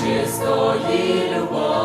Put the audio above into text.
чистої любові.